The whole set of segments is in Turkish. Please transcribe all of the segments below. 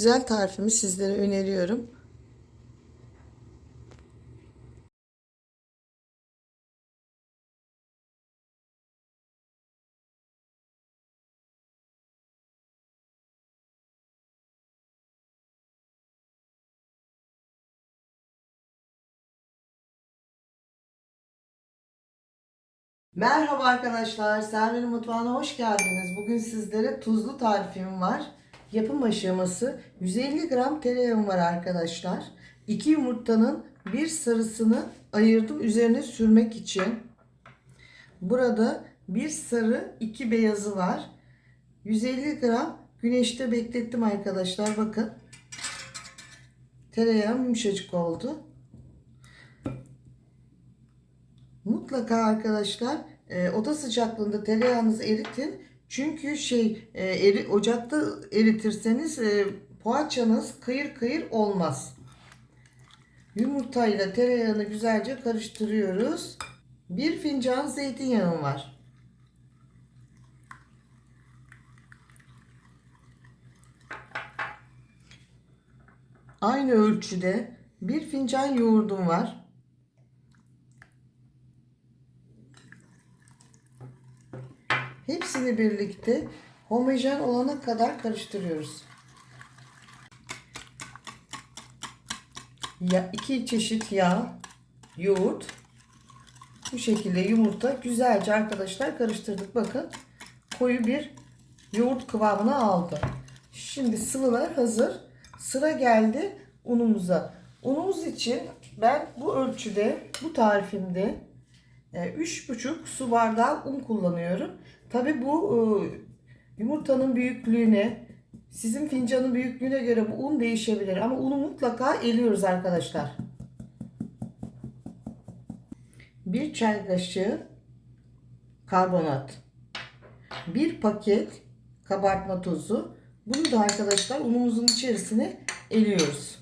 Güzel tarifimi sizlere öneriyorum. Merhaba arkadaşlar, Selvi'nin mutfağına hoş geldiniz. Bugün sizlere tuzlu tarifim var. Yapım aşaması 150 gram tereyağım var arkadaşlar. 2 yumurtanın bir sarısını ayırdım üzerine sürmek için. Burada bir sarı, iki beyazı var. 150 gram güneşte beklettim arkadaşlar. Bakın. Tereyağım yumuşacık oldu. Mutlaka arkadaşlar e, oda sıcaklığında tereyağınızı eritin. Çünkü şey e, eri, ocakta eritirseniz e, poğaçanız kıyır kıyır olmaz. Yumurtayla tereyağını güzelce karıştırıyoruz. Bir fincan zeytinyağım var. Aynı ölçüde bir fincan yoğurdum var. Hepsini birlikte homojen olana kadar karıştırıyoruz. Ya iki çeşit yağ, yoğurt, bu şekilde yumurta güzelce arkadaşlar karıştırdık. Bakın koyu bir yoğurt kıvamına aldı. Şimdi sıvılar hazır. Sıra geldi unumuza. Unumuz için ben bu ölçüde, bu tarifimde 3,5 su bardağı un kullanıyorum. Tabi bu e, yumurtanın büyüklüğüne, sizin fincanın büyüklüğüne göre bu un değişebilir. Ama unu mutlaka eliyoruz arkadaşlar. Bir çay kaşığı karbonat. Bir paket kabartma tozu. Bunu da arkadaşlar unumuzun içerisine eliyoruz.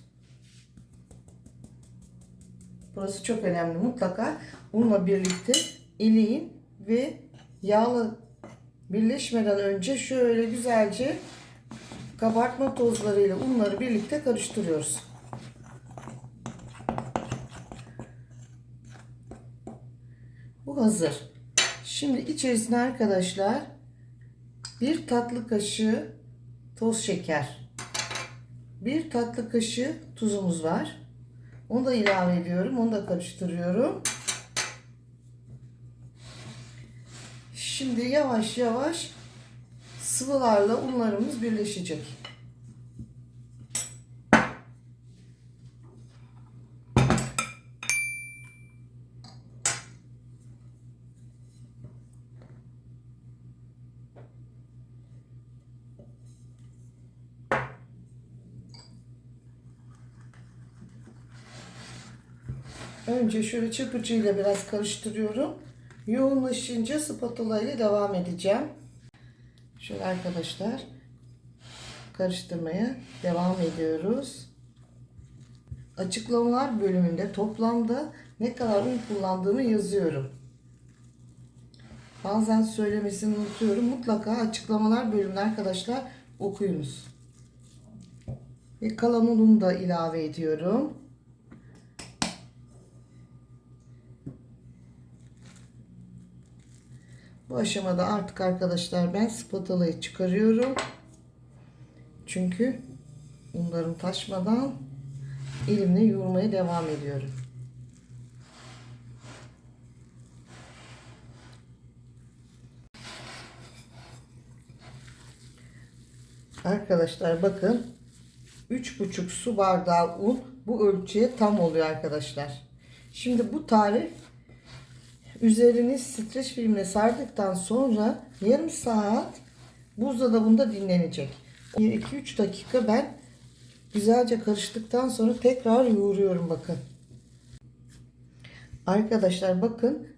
Burası çok önemli. Mutlaka unla birlikte eleyin ve yağla birleşmeden önce şöyle güzelce kabartma tozlarıyla unları birlikte karıştırıyoruz. Bu hazır. Şimdi içerisine arkadaşlar bir tatlı kaşığı toz şeker, bir tatlı kaşığı tuzumuz var. Onu da ilave ediyorum. Onu da karıştırıyorum. Şimdi yavaş yavaş sıvılarla unlarımız birleşecek. Önce şöyle çırpıcıyla biraz karıştırıyorum. Yoğunlaşınca spatula ile devam edeceğim. Şöyle arkadaşlar karıştırmaya devam ediyoruz. Açıklamalar bölümünde toplamda ne kadar un kullandığımı yazıyorum. Bazen söylemesini unutuyorum. Mutlaka açıklamalar bölümünde arkadaşlar okuyunuz. Ve kalan unumu da ilave ediyorum. Bu aşamada artık arkadaşlar ben spatulayı çıkarıyorum. Çünkü unlarım taşmadan elimle yoğurmaya devam ediyorum. Arkadaşlar bakın 3,5 su bardağı un bu ölçüye tam oluyor arkadaşlar. Şimdi bu tarif Üzerini streç filmle sardıktan sonra yarım saat buzdolabında dinlenecek. 2-3 dakika ben güzelce karıştıktan sonra tekrar yoğuruyorum bakın. Arkadaşlar bakın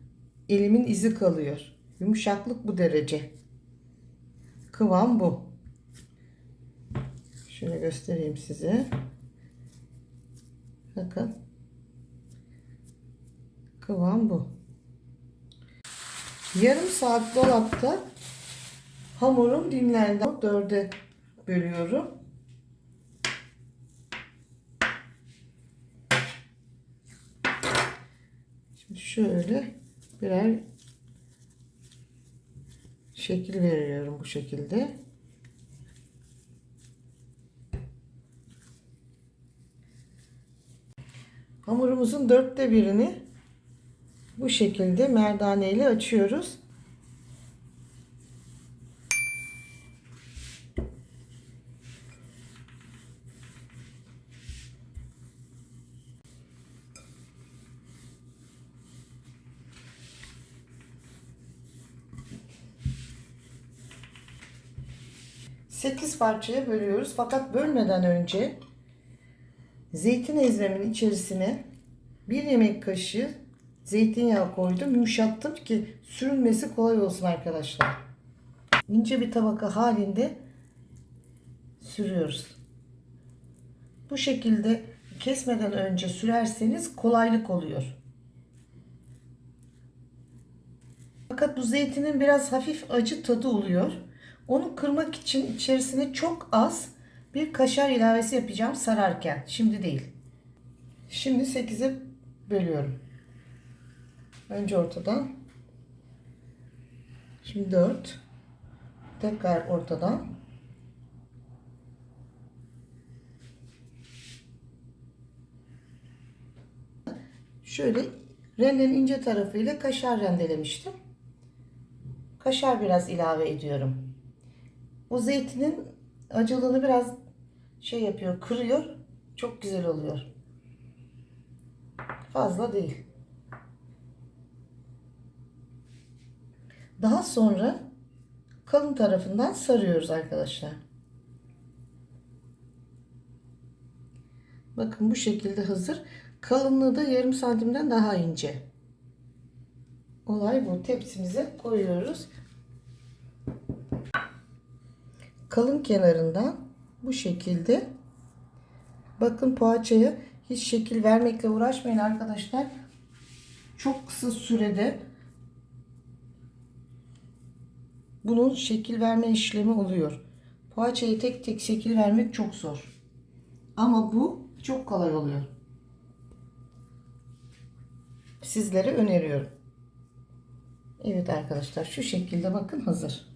elimin izi kalıyor. Yumuşaklık bu derece. Kıvam bu. Şöyle göstereyim size. Bakın. Kıvam bu. Yarım saat dolapta hamurum dinlendi. Dörde bölüyorum. Şimdi şöyle birer şekil veriyorum bu şekilde. Hamurumuzun dörtte birini bu şekilde merdane ile açıyoruz. Sekiz parçaya bölüyoruz. Fakat bölmeden önce zeytin ezmemin içerisine bir yemek kaşığı zeytinyağı koydum. Yumuşattım ki sürülmesi kolay olsun arkadaşlar. İnce bir tabaka halinde sürüyoruz. Bu şekilde kesmeden önce sürerseniz kolaylık oluyor. Fakat bu zeytinin biraz hafif acı tadı oluyor. Onu kırmak için içerisine çok az bir kaşar ilavesi yapacağım sararken. Şimdi değil. Şimdi 8'e bölüyorum. Önce ortadan. Şimdi 4. Tekrar ortadan. Şöyle rendenin ince tarafıyla kaşar rendelemiştim. Kaşar biraz ilave ediyorum. O zeytinin acılığını biraz şey yapıyor, kırıyor. Çok güzel oluyor. Fazla değil. Daha sonra kalın tarafından sarıyoruz arkadaşlar. Bakın bu şekilde hazır. Kalınlığı da yarım santimden daha ince. Olay bu. Tepsimize koyuyoruz. Kalın kenarından bu şekilde bakın poğaçaya hiç şekil vermekle uğraşmayın arkadaşlar. Çok kısa sürede bunun şekil verme işlemi oluyor. Poğaçayı tek tek şekil vermek çok zor. Ama bu çok kolay oluyor. Sizlere öneriyorum. Evet arkadaşlar şu şekilde bakın hazır.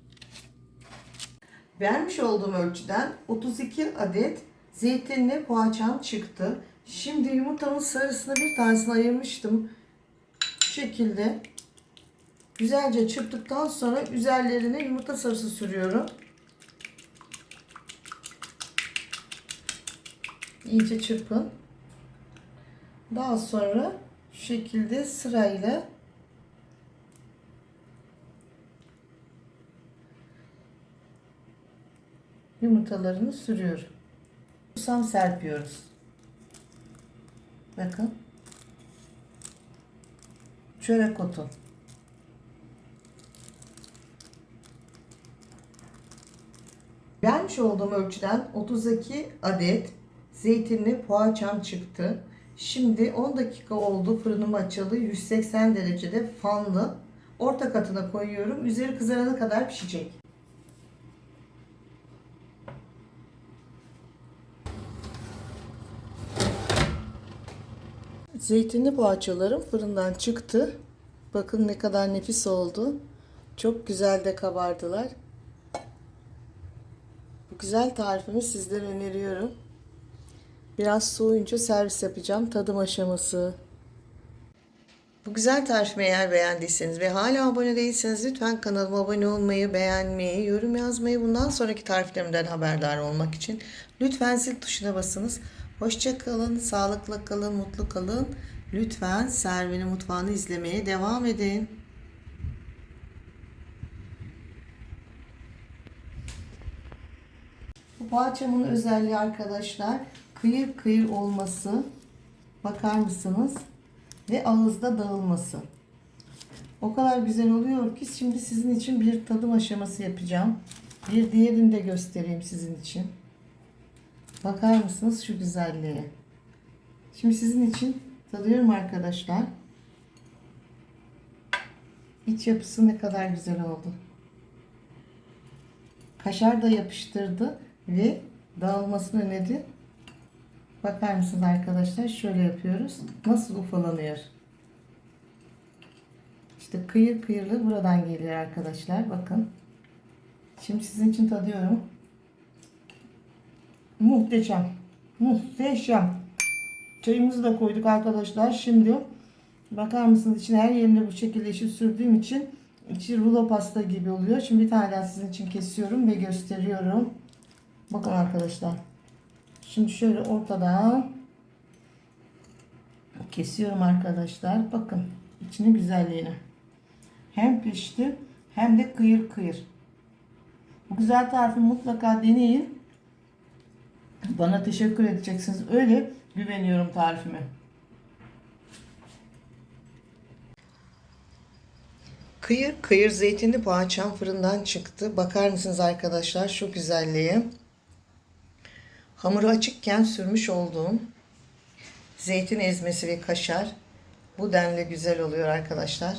Vermiş olduğum ölçüden 32 adet zeytinli poğaçam çıktı. Şimdi yumurtamın sarısını bir tanesini ayırmıştım. Şu şekilde güzelce çırptıktan sonra üzerlerine yumurta sarısı sürüyorum. İyice çırpın. Daha sonra şu şekilde sırayla yumurtalarını sürüyorum. Susam serpiyoruz. Bakın. Çörek otu. Vermiş olduğum ölçüden 32 adet zeytinli poğaçam çıktı. Şimdi 10 dakika oldu fırınım açıldı. 180 derecede fanlı. Orta katına koyuyorum. Üzeri kızarana kadar pişecek. Zeytinli poğaçalarım fırından çıktı. Bakın ne kadar nefis oldu. Çok güzel de kabardılar. Bu güzel tarifimi sizlere öneriyorum. Biraz soğuyunca servis yapacağım. Tadım aşaması. Bu güzel tarifimi eğer beğendiyseniz ve hala abone değilseniz lütfen kanalıma abone olmayı, beğenmeyi, yorum yazmayı, bundan sonraki tariflerimden haberdar olmak için lütfen zil tuşuna basınız. Hoşça kalın, sağlıkla kalın, mutlu kalın. Lütfen Servi'nin mutfağını izlemeye devam edin. Bu poğaçamın özelliği arkadaşlar kıyır kıyır olması. Bakar mısınız? Ve ağızda dağılması. O kadar güzel oluyor ki şimdi sizin için bir tadım aşaması yapacağım. Bir diğerini de göstereyim sizin için. Bakar mısınız şu güzelliğe? Şimdi sizin için tadıyorum arkadaşlar. İç yapısı ne kadar güzel oldu. Kaşar da yapıştırdı ve dağılmasını önledi. Bakar mısınız arkadaşlar? Şöyle yapıyoruz. Nasıl ufalanıyor? İşte kıyır kıyırlı buradan geliyor arkadaşlar. Bakın. Şimdi sizin için tadıyorum. Muhteşem. Muhteşem. Çayımızı da koyduk arkadaşlar. Şimdi bakar mısınız içine her yerine bu şekilde yeşil sürdüğüm için içi rulo pasta gibi oluyor. Şimdi bir tane daha sizin için kesiyorum ve gösteriyorum. Bakın arkadaşlar. Şimdi şöyle ortadan kesiyorum arkadaşlar. Bakın içinin güzelliğine. Hem pişti hem de kıyır kıyır. Bu güzel tarifi mutlaka deneyin. Bana teşekkür edeceksiniz. Öyle güveniyorum tarifime. Kıyır kıyır zeytinli poğaçam fırından çıktı. Bakar mısınız arkadaşlar şu güzelliğe. Hamuru açıkken sürmüş olduğum zeytin ezmesi ve kaşar bu denli güzel oluyor arkadaşlar.